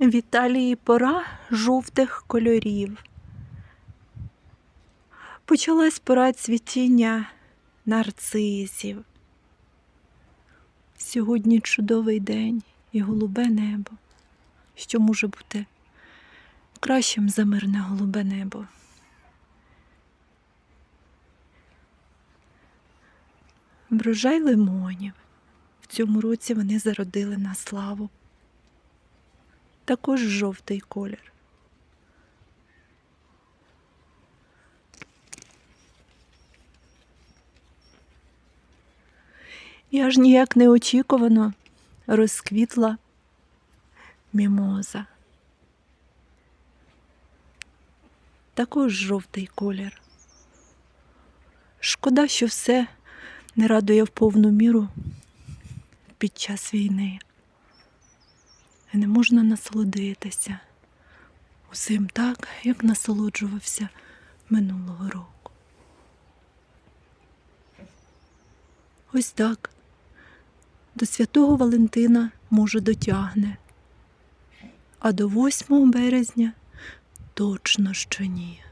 В Італії пора жовтих кольорів. Почалась пора цвітіння нарцисів. Сьогодні чудовий день і голубе небо, що може бути кращим за мирне голубе небо. Врожай лимонів. В цьому році вони зародили на славу. Також жовтий колір. І аж ніяк неочікувано розквітла мімоза. Також жовтий колір. Шкода, що все не радує в повну міру під час війни. І не можна насолодитися усім так, як насолоджувався минулого року. Ось так. До святого Валентина, може, дотягне, а до 8 березня точно що ні.